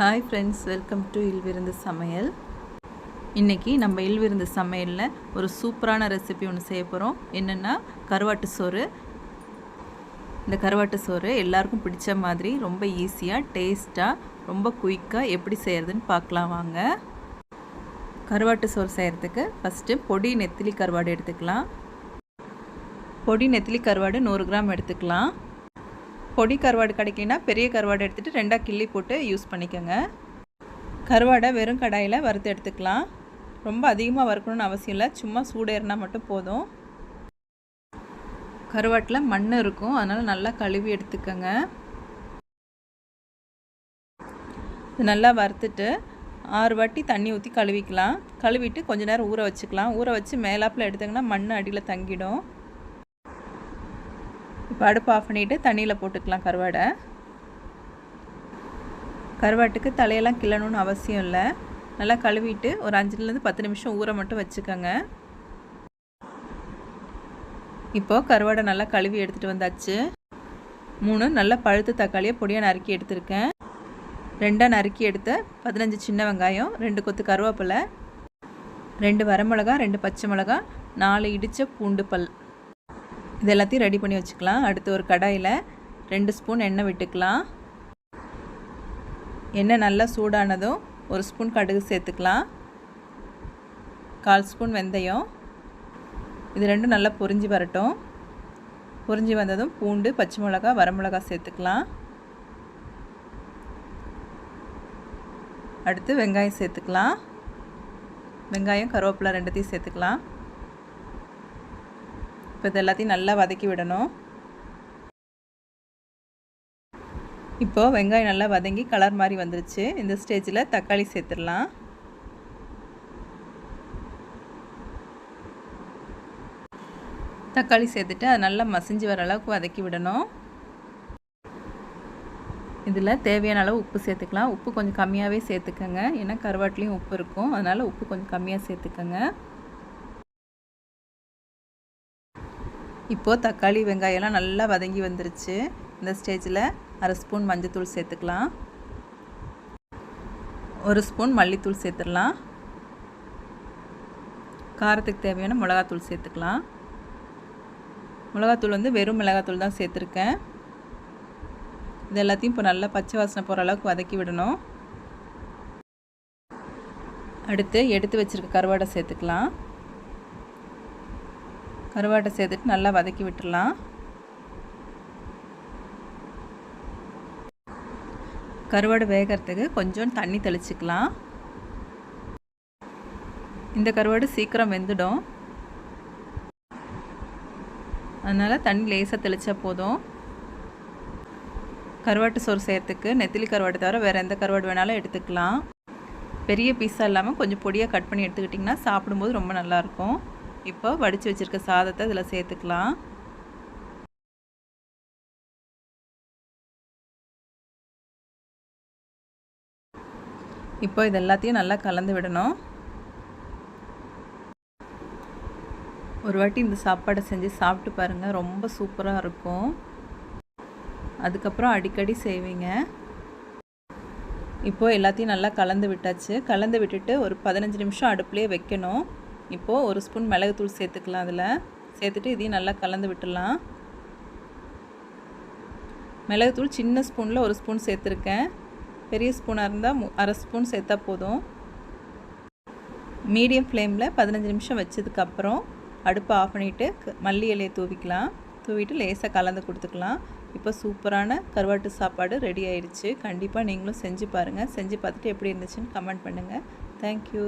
Hi friends welcome to இல்விருந்து சமையல் இன்றைக்கி நம்ம இல்விருந்து சமையலில் ஒரு சூப்பரான ரெசிபி ஒன்று செய்ய போகிறோம் என்னென்னா கருவாட்டு சோறு. இந்த கருவாட்டு சோறு எல்லாருக்கும் பிடிச்ச மாதிரி ரொம்ப ஈஸியாக டேஸ்ட்டாக ரொம்ப குயிக்காக எப்படி செய்கிறதுன்னு பார்க்கலாம் வாங்க. கருவாட்டு சோறு செய்கிறதுக்கு ஃபஸ்ட்டு பொடி நெத்திலி கருவாடு எடுத்துக்கலாம். பொடி நெத்திலி கருவாடு நூறு கிராம் எடுத்துக்கலாம். பொடி கருவாடு கிடைக்கலனா பெரிய கருவாடு எடுத்துகிட்டு ரெண்டாக கிள்ளி போட்டு யூஸ் பண்ணிக்கோங்க. கருவாடை வெறும் கடாயில் வறுத்து எடுத்துக்கலாம். ரொம்ப அதிகமாக வறுக்கணும்னு அவசியம் இல்லை. சும்மா சூடேறினா மட்டும் போதும். கருவாட்டில் மண் இருக்கும். அதனால் நல்லா கழுவி எடுத்துக்கோங்க. இது நல்லா வறுத்துட்டு ஆறு வாட்டி தண்ணி ஊற்றி கழுவிக்கலாம். கழுவிட்டு கொஞ்ச நேரம் ஊற வச்சுக்கலாம். ஊற வச்சு மேலாப்பில் எடுத்திங்கன்னா மண் அடியில் தங்கிடும். இப்போ அடுப்பு ஆஃப் பண்ணிவிட்டு தண்ணியில் போட்டுக்கலாம் கருவாடை. கருவாட்டுக்கு தலையெல்லாம் கிள்ளணும்னு அவசியம் இல்லை. நல்லா கழுவிட்டு ஒரு அஞ்சுலேருந்து பத்து நிமிஷம் ஊற மட்டும் வச்சுக்கோங்க. இப்போது கருவாடை நல்லா கழுவி எடுத்துகிட்டு வந்தாச்சு. மூணு நல்ல பழுத்து தக்காளியை பொடியாக நறுக்கி எடுத்திருக்கேன். ரெண்டாக நறுக்கி எடுத்த பதினஞ்சு சின்ன வெங்காயம் ரெண்டு கொத்து கருவேப்பிலை ரெண்டு வரமிளகா ரெண்டு பச்சை மிளகா நாலு இடித்த பூண்டு பல். இது எல்லாத்தையும் ரெடி பண்ணி வச்சுக்கலாம். அடுத்து ஒரு கடாயில் ரெண்டு ஸ்பூன் எண்ணெய் விட்டுக்கலாம். எண்ணெய் நல்லா சூடானதும் ஒரு ஸ்பூன் கடுகு சேர்த்துக்கலாம். கால் ஸ்பூன் வெந்தயம். இது ரெண்டும் நல்லா பொரிஞ்சு வரட்டும். பொரிஞ்சு வந்ததும் பூண்டு பச்சை மிளகா வரமிளகா சேர்த்துக்கலாம். அடுத்து வெங்காயம் சேர்த்துக்கலாம். வெங்காயம் கருவேப்பிலை ரெண்டுத்தையும் சேர்த்துக்கலாம். இப்போ இது எல்லாத்தையும் நல்லா வதக்கி விடணும். இப்போது வெங்காயம் நல்லா வதங்கி கலர் மாதிரி வந்துருச்சு. இந்த ஸ்டேஜில் தக்காளி சேர்த்துடலாம். தக்காளி சேர்த்துட்டு அது நல்லா மசிஞ்சு வர அளவுக்கு வதக்கி விடணும். இதில் தேவையான அளவு உப்பு சேர்த்துக்கலாம். உப்பு கொஞ்சம் கம்மியாகவே சேர்த்துக்கோங்க. ஏன்னா கருவாட்டிலையும் உப்பு இருக்கும். அதனால் உப்பு கொஞ்சம் கம்மியாக சேர்த்துக்கோங்க. இப்போது தக்காளி வெங்காயம்லாம் நல்லா வதங்கி வந்துருச்சு. இந்த ஸ்டேஜில் அரை ஸ்பூன் மஞ்சத்தூள் சேர்த்துக்கலாம். ஒரு ஸ்பூன் மல்லித்தூள் சேர்த்துடலாம். காரத்துக்கு தேவையான மிளகாத்தூள் சேர்த்துக்கலாம். மிளகாத்தூள் வந்து வெறும் மிளகாத்தூள் தான் சேர்த்துருக்கேன். இது எல்லாத்தையும் இப்போ நல்லா பச்சை வாசனை போகிற அளவுக்கு வதக்கி விடணும். அடுத்து எடுத்து வச்சுருக்க கருவாடை சேர்த்துக்கலாம். கருவாட்டை சேர்த்துட்டு நல்லா வதக்கி விட்டுடலாம். கருவாடு வேகிறதுக்கு கொஞ்சம் தண்ணி தெளிச்சிக்கலாம். இந்த கருவாடு சீக்கிரம் வெந்துடும். அதனால் தண்ணி லேசாக தெளித்தா போதும். கருவாட்டு சோறு செய்கிறதுக்கு நெத்திலி கருவாடு தவிர வேறு எந்த கருவாடு வேணாலும் எடுத்துக்கலாம். பெரிய பீஸாக இல்லாமல் கொஞ்சம் பொடியாக கட் பண்ணி எடுத்துக்கிட்டிங்கன்னா சாப்பிடும்போது ரொம்ப நல்லாயிருக்கும் இப்போ வடித்து வச்சுருக்க சாதத்தை இதில் சேர்த்துக்கலாம். இப்போ இது எல்லாத்தையும் நல்லா கலந்து விடணும். ஒரு வாட்டி இந்த சாப்பாடை செஞ்சு சாப்பிட்டு பாருங்கள் ரொம்ப சூப்பராக இருக்கும். அதுக்கப்புறம் அடிக்கடி செய்வீங்க. இப்போது எல்லாத்தையும் நல்லா கலந்து விட்டாச்சு. கலந்து விட்டுட்டு ஒரு பதினஞ்சு நிமிஷம் அடுப்புலேயே வைக்கணும். இப்போது ஒரு ஸ்பூன் மிளகுத்தூள் சேர்த்துக்கலாம் அதில். சேர்த்துட்டு இதையும் நல்லா கலந்து விட்டுடலாம். மிளகுத்தூள் சின்ன ஸ்பூனில் ஒரு ஸ்பூன் சேர்த்துருக்கேன். பெரிய ஸ்பூனாக இருந்தால் அரை ஸ்பூன் சேர்த்தா போதும். மீடியம் ஃப்ளேமில் பதினஞ்சு நிமிஷம் வச்சதுக்கப்புறம் அடுப்பை ஆஃப் பண்ணிவிட்டு மல்லி இலையை தூவிக்கலாம். தூவிட்டு லேசாக கலந்து கொடுத்துக்கலாம். இப்போ சூப்பரான கருவாட்டு சாப்பாடு ரெடி ஆயிடுச்சு. கண்டிப்பாக நீங்களும் செஞ்சு பாருங்கள் செஞ்சு பார்த்துட்டு எப்படி இருந்துச்சுன்னு கமெண்ட் பண்ணுங்கள் தேங்க்யூ